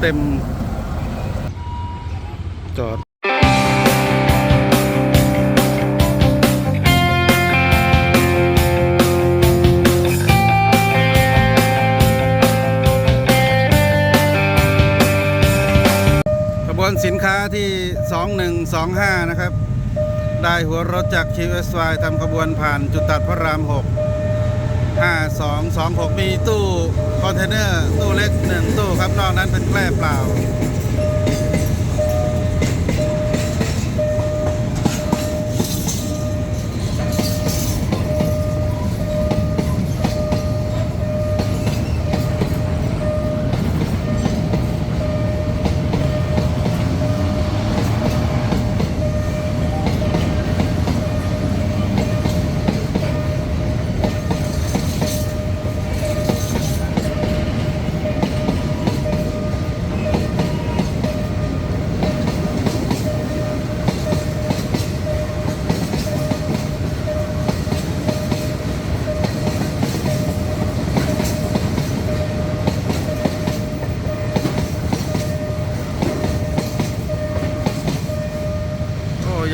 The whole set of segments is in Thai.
เต็ม จอดขบวนสินค้าที่ 2125 นะครับ ได้หัวรถจาก QSY ทำขบวนผ่านจุดตัดพระราม 6 5226 มีตู้คอนเทนเนอร์ ตู้เล็ก 1 ตู้ครับ นอกนั้นเป็นแกล้เปล่า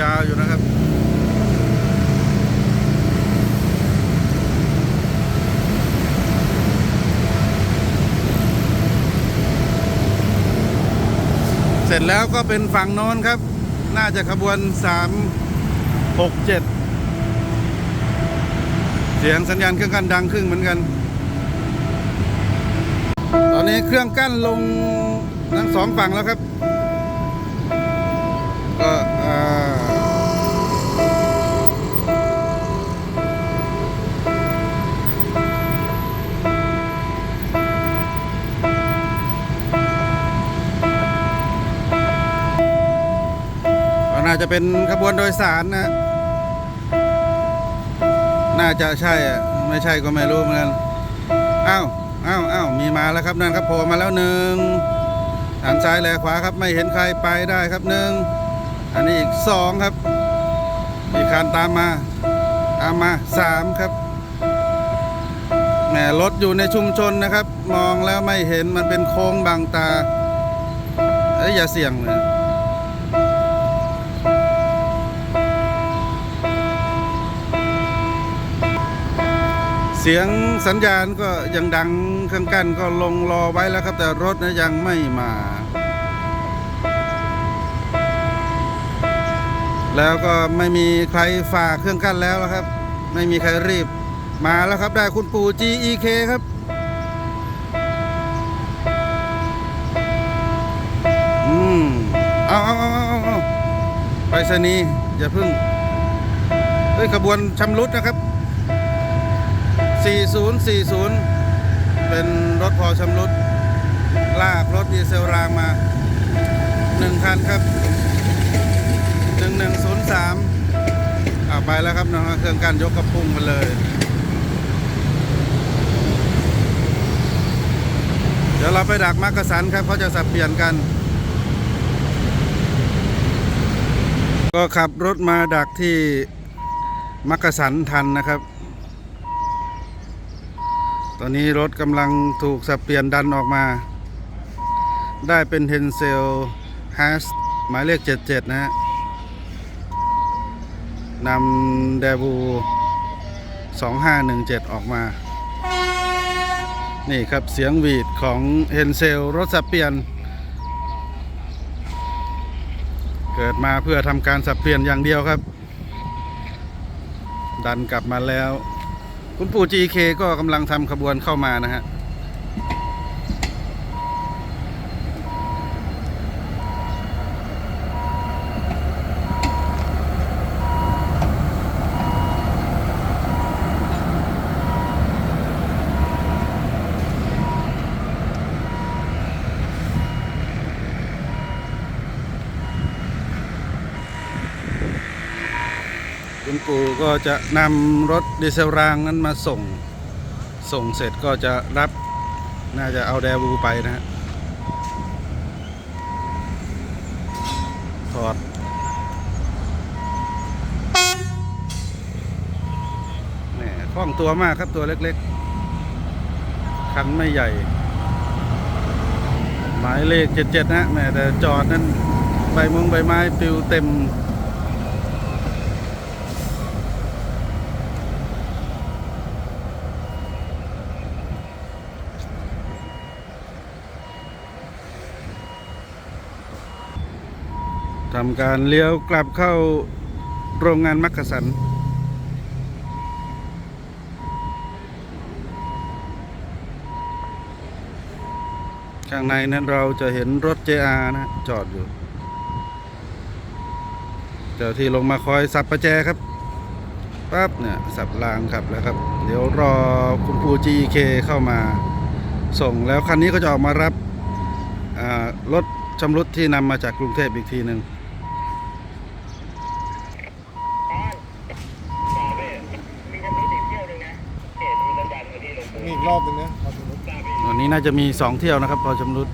าวอยู่นะครับเสร็จแล้วก็เป็นฝั่งโน้นครับ น่าจะขบวน 3 6 7 เสียงสัญญาณเครื่องกั้นดังขึ้นเหมือนกัน ตอนนี้เครื่องกั้นลงทั้งสองฝั่งแล้วครับ จะเป็นขบวนโดยสารนะ น่าจะใช่อะไม่ใช่ก็ไม่รู้เหมือนกันอ้าวอ้าวอ้าวมีมาแล้วครับนั่นครับโผล่มาแล้วหนึ่งหันซ้ายแลขวาครับไม่เห็นใครไปได้ครับหนึ่งอันนี้อีกสองครับมีคันตามมาตามมาสามครับแหมรถอยู่ในชุมชนนะครับ มองแล้วไม่เห็นมันเป็นโค้งบางตาเอ้ยอย่าเสี่ยงเลย เสียงสัญญาณก็ยังดังเครื่องกั้นก็ลงรอไว้แล้วครับ แต่รถนะยังไม่มา แล้วก็ไม่มีใครฝากเครื่องกั้นแล้วครับ ไม่มีใครรีบมาแล้วครับได้คุณปู่ GEK ครับอืมเอาเอาเอาเอาเอาไปสนีย์อย่าพึ่งเฮ้ยขบวนชำรุดนะครับ 4040 เป็นรถพอชำรุด ลากรถดีเซลรางมาหนึ่งคันครับ 1103อ่าไปแล้วครับน้องเครื่องการยกกระพุ่งมาเลยเดี๋ยวเราไปดักมักกะสันครับเขาจะสับเปลี่ยนกัน ก็ขับรถมาดักที่มักกะสันทันนะครับ ตอนนี้รถกำลังถูกสับเปลี่ยนดันออกมา ได้เป็นเฮนเซลฮ s สหมายเลข 77 นะฮะนำเดบู2517 ออกมา นี่ครับเสียงหวีดของเฮนเซลรถสับเปลี่ยน เกิดมาเพื่อทำการสับเปลี่ยนอย่างเดียวครับ ดันกลับมาแล้ว คุณปู่ GK ก็กำลังทำขบวนเข้ามานะฮะ ปู่ก็จะนำรถดีเซลรางนั้นมาส่ง ส่งเสร็จก็จะรับ น่าจะเอาแดบูไปนะฮะถอดแหมคล่องตัวมากครับตัวเล็กๆ คันไม่ใหญ่มมายเลขเจ็ดเจ็ดนะแม่แต่จอดนั้นใบมงใบไม้ปิวเต็ม ทำการเลี้ยวกลับเข้าโรงงานมักกะสัน ข้างในนั้นเราจะเห็นรถ JR นะจอดอยู่ เจ้าที่ลงมาคอยสับประแจครับปั๊บเนี่ยสับรางครับแล้วครับ เดี๋ยวรอคุณครู GK เข้ามาส่งแล้วคันนี้ก็จะออกมารับรถชำรุดที่นำมาจากกรุงเทพอีกทีหนึ่ง มีอีกรอบหนึ่งนะพอสมมติ วั นี้น่าจะมี2เที่ยวนะครับพอชำรุด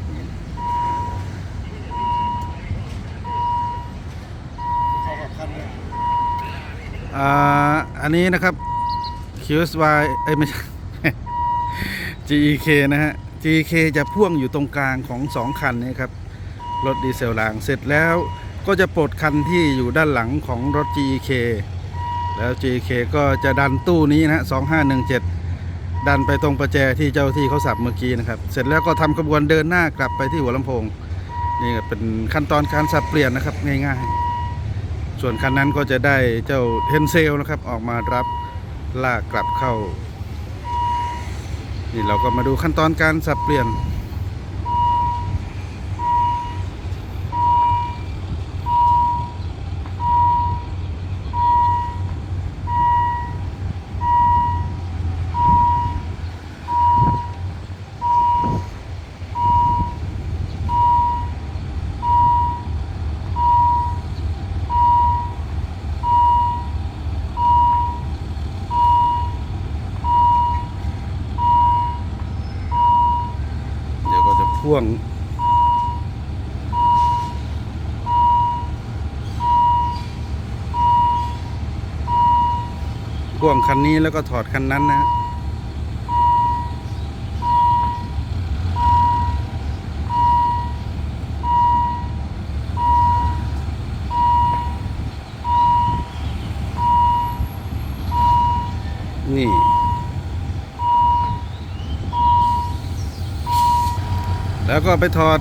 อ่าอันนี้นะครับ QSY เอ้ยไม่ใช่ GEK นะฮะ GEK จะพ่วงอยู่ตรงกลางของ2คันนี้ครับ รถดีเซลรางเสร็จแล้วก็จะปลดคันที่อยู่ด้านหลังของรถ GEK แล้ว GEK ก็จะดันตู้นี้นะฮะ 2517 ดันไปตรงประแจที่เจ้าที่เขาสับเมื่อกี้นะครับ เสร็จแล้วก็ทำขบวนเดินหน้ากลับไปที่หัวลำโพง นี่เป็นขั้นตอนการสับเปลี่ยนนะครับง่ายๆ ส่วนคันนั้นก็จะได้เจ้าเทนเซลนะครับออกมารับลากกลับเข้า นี่เราก็มาดูขั้นตอนการสับเปลี่ยน เดี๋ยวก็จะพ่วง พ่วง คันนี้แล้วก็ถอดคันนั้นนะนี่ แล้วก็ไปถอด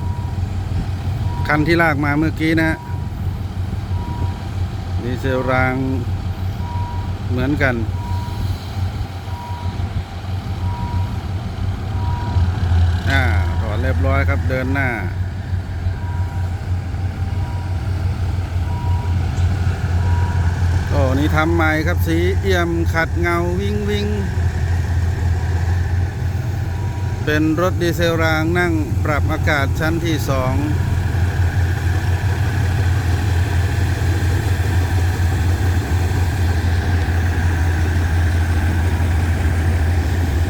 คันที่ลากมาเมื่อกี้นะฮะดีเซลรางเหมือนกัน อ่าถอดเร้อยครับเดินหน้าโอ้นี่ทำใหม่ครับสีเอี่ยมขัดเงาวิ่งวิ่ง เป็นรถดีเซลรางนั่งปรับอากาศชั้นที่สอง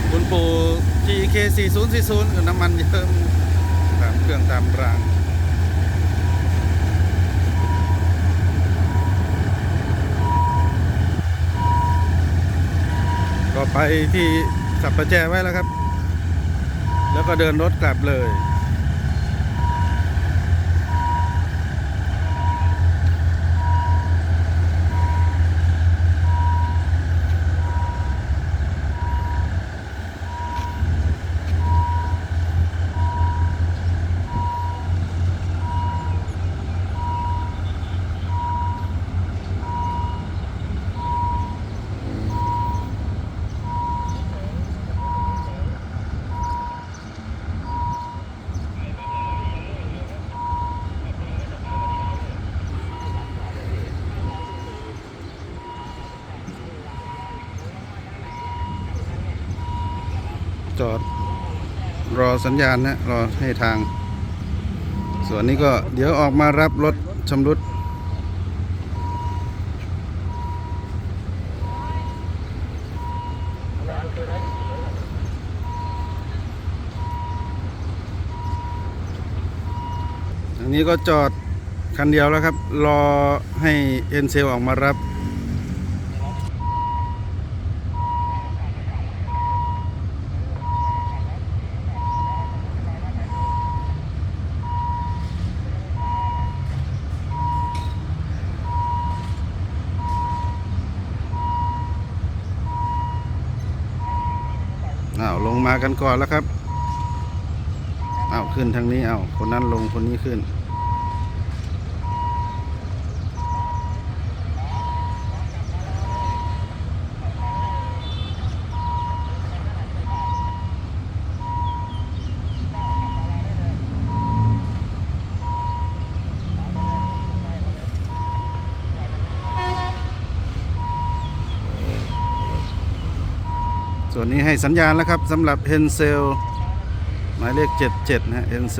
คุณปู่ GK 4040น้ำมันเยิ้มตาม เครื่องตามรางก็ไปที่สับประแจไว้แล้วครับ แล้วก็เดินรถกลับเลย จอดร อสัญญาณนะรอให้ทาง ส่วนนี้ก็เดี๋ยวออกมารับรถชำรุดอันนี้ก็จอดคันเดียวแล้วครับ รอให้เอ็นเซลออกมารับ มากันก่อนแล้วครับเอาขึ้นทางนี้เอาคนนั้นลงคนนี้ขึ้น ตัวนี้ให้สัญญาณแล้วครับสำหรับ h e n เซลหมายเลข 77 นะฮะเฮนเ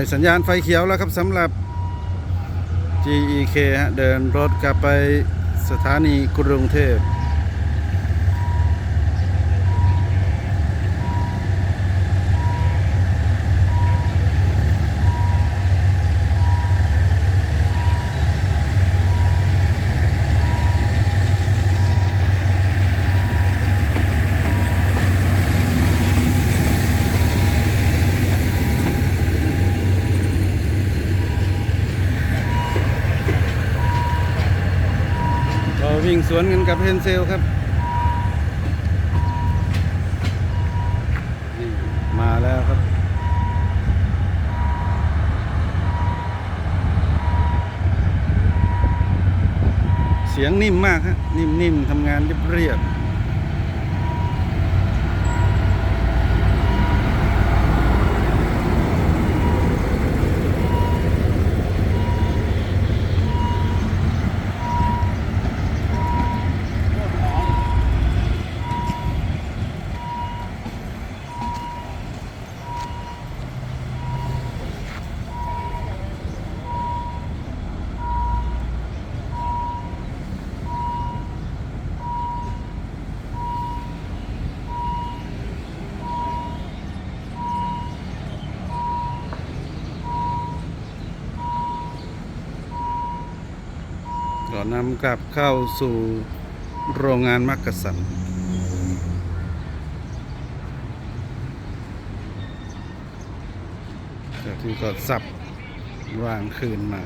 สได้สัญญาณไฟเขียวแล้วครับสำหรับ GEK ฮะเดินรถกลับไปสถานีกรุงเทพ ก็วิ่ง สวนกันกับเฮนเซลครับนี่มาแล้วครับ เสียงนิ่มมากฮะนิ่มๆทำงานเรียบๆ นำกลับเข้าสู่โรงงานมักกะสันจากที่ก็สับวางคืนมา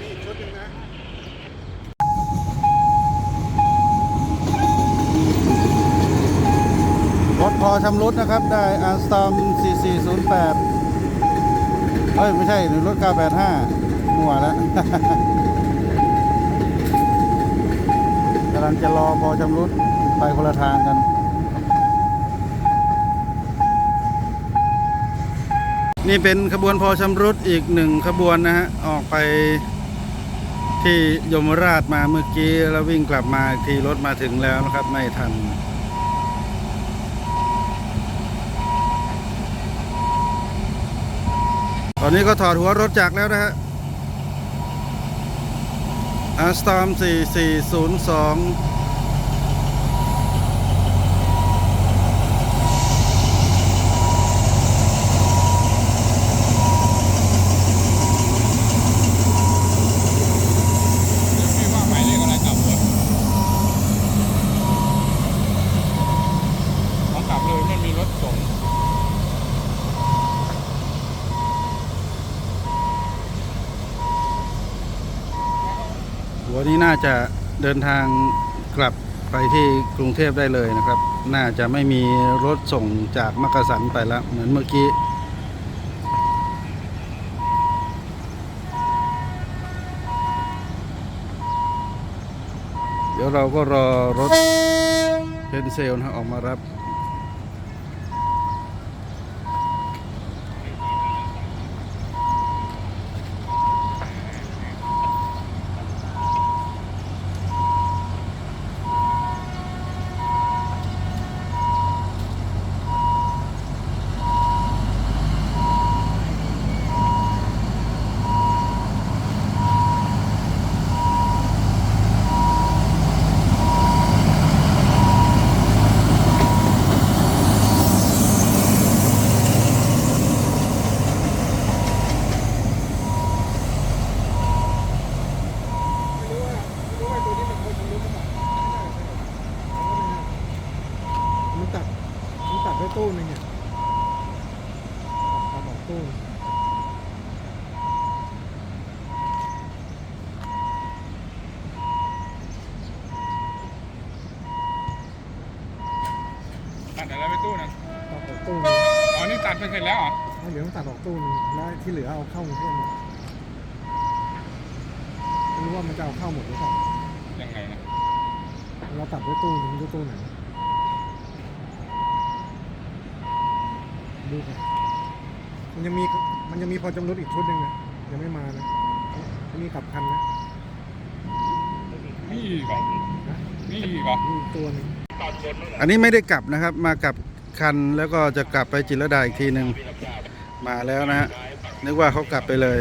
นี่ชุดหนึงนะ รถพอ ชำรุดนะครับ ได้อาร์สตอม4408เฮ้ย ไม่ใช่หรือรถ 985 หัวแล้วกำลังจะรอพอชำรุดไปคนละทางกัน นี่เป็นขบวนพอชำรุดอีกหนึ่งขบวนนะฮะ ออกไปที่ยมราชมาเมื่อกี้ แล้ววิ่งกลับมาอีกทีรถมาถึงแล้วนะครับ ไม่ทัน ตอนนี้ก็ถอดหัวรถจักรแล้วนะฮะอัสตอม4402 พี่ว่าหมายเลขอะไรกลับรถของกลับเลยไม่มีรถส่ง หั วนี้น่าจะเดินทางกลับไปที่กรุงเทพได้เลยนะครับ น่าจะไม่มีรถส่งจากมักกะสันไปแล้วเหมือนเมื่อกี้เดี๋ยวเราก็รอรถเพนเซลนะออกมารับ ตัดไปเสร็จแล้วเหรอ เดี๋ยวต้องตัดออกตู้นึงแล้ว ที่เหลือเอาเข้ากรุงเทพหมดไม่รู้ว่ามันจะเอาเข้าหมดหรือเปล่ายังไงนะเราตัดไว้ตู้นึงไม่รู้ตู้ไหนดูกันมันยังมีมันยังมีพอจำรุดอีกชุดหนึ่งนะยังไม่มานะมันมีกลับคันนะนี่อีกเหรอนี่อีกเหรอมีอีกตัวหนึ่งอันนี้ไม่ได้กลับนะครับ มากลับคันแล้วก็จะกลับไปจิรดาอีกทีหนึ่งมาแล้วนะฮะ นึกว่าเขากลับไปเลย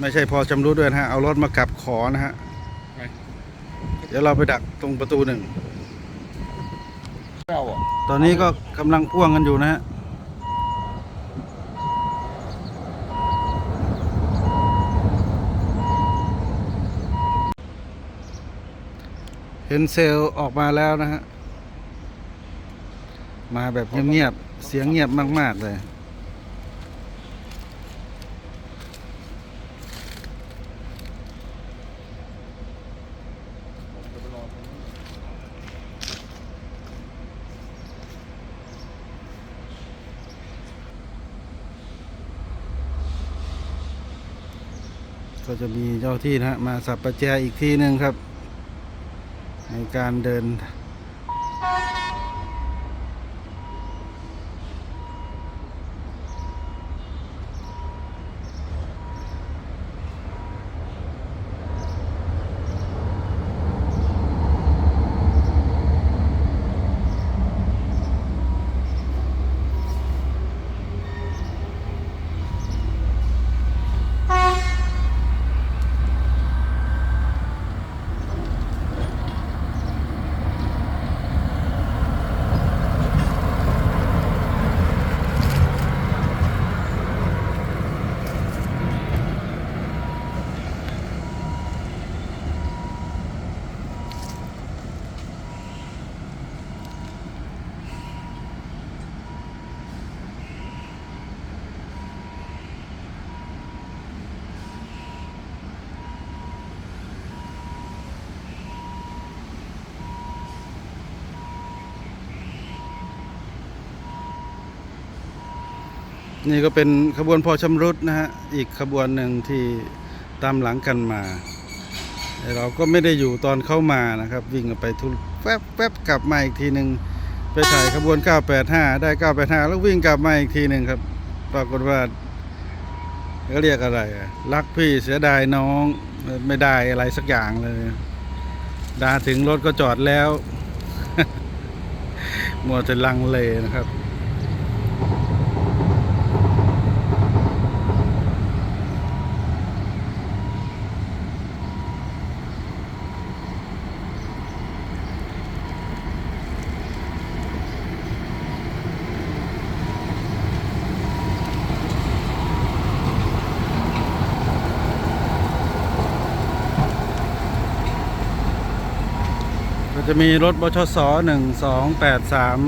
ไม่ใช่พอชำรุดด้วยนะฮะ เอารถมากลับขอนะฮะ เดี๋ยวเราไปดักตรงประตูหนึ่งเอาอะตอนนี้ก็กำลังพ่วงกันอยู่นะฮะ เห็นเซลล์ออกมาแล้วนะฮะ มาแบบเงียบๆ เสียงเงียบมาก ๆ เลย ก็ จะมีเจ้าที่นะฮะมาสับประแจอีกทีหนึ่งครับ ในการเดิน นี่ก็เป็นขบวนพอชำรุดนะฮะ อีกขบวนหนึ่งที่ตามหลังกันมาแต่เราก็ไม่ได้อยู่ตอนเข้ามานะครับ วิ่งไปทุแป๊บแป๊บกลับมาอีกทีหนึ่งไปถ่ายขบวน 985 ได้ 985 แล้ววิ่งกลับมาอีกทีหนึ่งครับ ปรากฏว่าเขาเรียกอะไรรักพี่เสียดายน้องไม่ได้อะไรสักอย่างเลยดาถึงรถก็จอดแล้ว มัวแต่ลังเลนะครับ จะมีรถบชสหนึ่งสองแปดสาม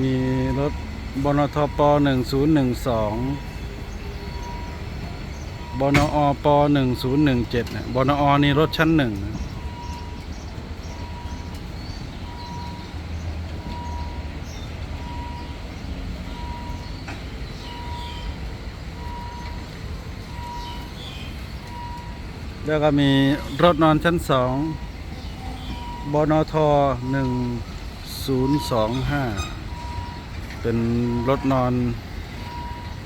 มีรถบนทปหนึ่งศูนย์หนึ่งสองบนอปหนึ่งศูนย์หนึ่งเจ็ดบนอนี่รถชั้นหนึ่งนะ แล้วก็มีรถนอนชั้นสองบนทหนึ่งศูนย์สองห้าเป็นรถนอน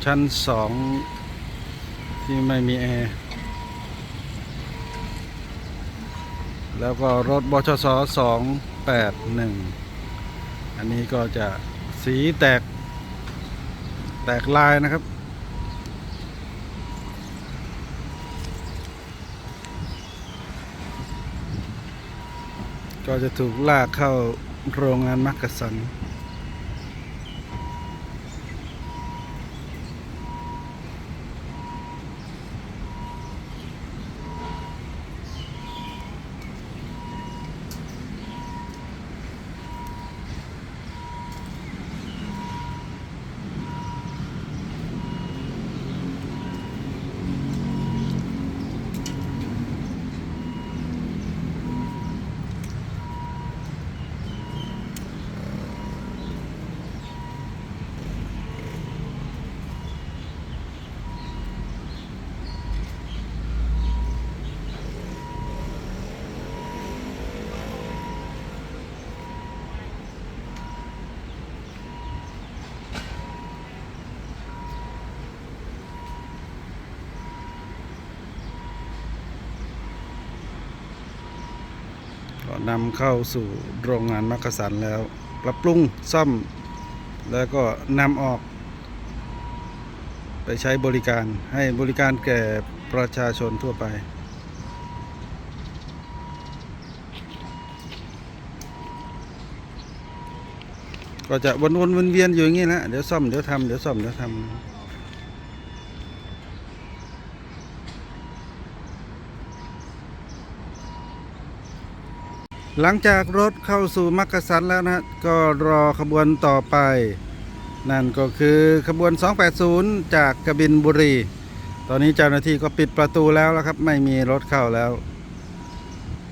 ชั้นสองที่ไม่มีแอร์แล้วก็รถบชสสองแปดหนึ่งอันนี้ก็จะสีแตกแตกลายนะครับ ก็จะถูกลากเข้าโรงงานมักกะสัน นำเข้าสู่โรงงานมักกะสันแล้ว ปรับปรุงซ่อม แล้วก็นำออก ไปใช้บริการให้บริการแก่ประชาชนทั่วไป ก็จะวนๆวนเวียนอยู่อย่างนี้นะเดี๋ยวซ่อมเดี๋ยวทำเดี๋ยวซ่อมเดี๋ยวทำ หลังจากรถเข้าสู่มักกะสันแล้วนะก็รอขบวนต่อไป นั่นก็คือขบวน 280 จากกบินบุรี ตอนนี้เจ้าหน้าที่ก็ปิดประตูแล้วแล้วครับ ไม่มีรถเข้าแล้ว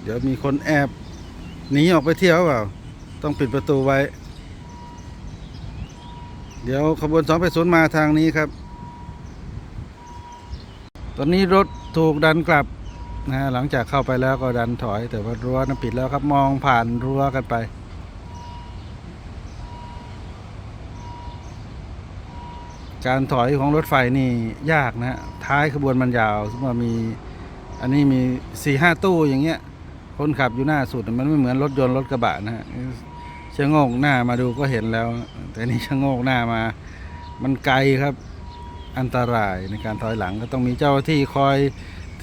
เดี๋ยวมีคนแอบหนีออกไปเที่ยวเปล่า ต้องปิดประตูไว้ เดี๋ยวขบวน 280 มาทางนี้ครับ ตอนนี้รถถูกดันกลับ นะฮะหลังจากเข้าไปแล้วก็ดันถอย แต่ว่ารั้วนั้นปิดแล้วครับมองผ่านรั้วกันไปการถอยของรถไฟนี่ยากนะฮะท้ายขบวนมันยาวสมมติว่ามีอันนี้มีสี่ห้าตู้อย่างเงี้ย คนขับอยู่หน้าสุดมันไม่เหมือนรถยนต์รถกระบะนะฮะชะโงกหน้ามาดูก็เห็นแล้ว แต่นี่ชะโงกหน้ามา มันไกลครับอันตรายในการถอยหลังก็ต้องมีเจ้าหน้าที่คอย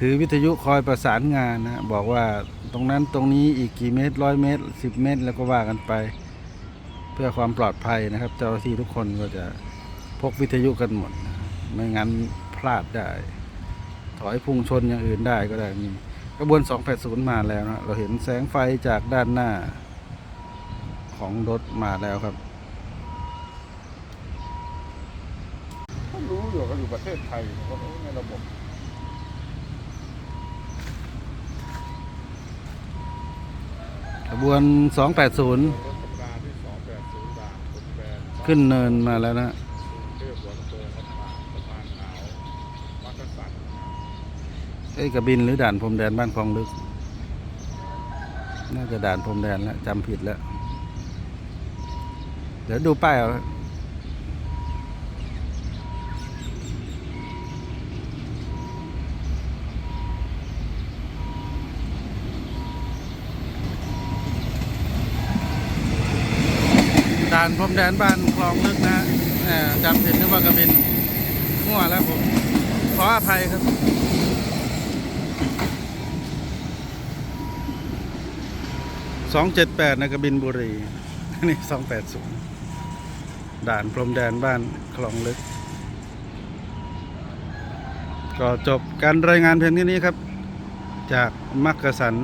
ถือวิทยุคอยประสานงานนะบอกว่าตรงนั้นตรงนี้อีกกี่เมตรร้อยเมตรสิบเมตรแล้วก็ว่ากันไป เพื่อความปลอดภัยนะครับ เจ้าหน้าที่ทุกคนก็จะพกวิทยุกันหมด ไม่งั้นพลาดได้ ถอยพุ่งชนอย่างอื่นได้ก็ได้มีกระบวน 280 มาแล้วนะเราเห็นแสงไฟจากด้านหน้า ของรถมาแล้วครับเขารู้อยู่เขาอยู่ประเทศไทยเขารู้ในระบบ กระบวน 280 รถธรรมดาที่สองแปดศูนย์ด่านคนแบนขึ้นเนินมาแล้วนะกรุงเทพหัวลำโพงวัดป่าสะพานขาวมักกะสันเอ้ยกระบินหรือด่านพรมแดนบ้านคลองลึก น่าจะด่านพรมแดนแล้วจำผิดแล้ว เดี๋ยวดูป้ายเอาานพรมแดนบ้านคลองลึกนะจำผิดนึกว่ากระบินมั่วแล้วผม ขออภัยครับสองเจ็ดแปดนะกบินบุรีนี่สองแปดศูนย์ด่านพรมแดนบ้านคลองลึก ก็จบการรายงานเพียงแค่นี้ครับ จากมักกะสัน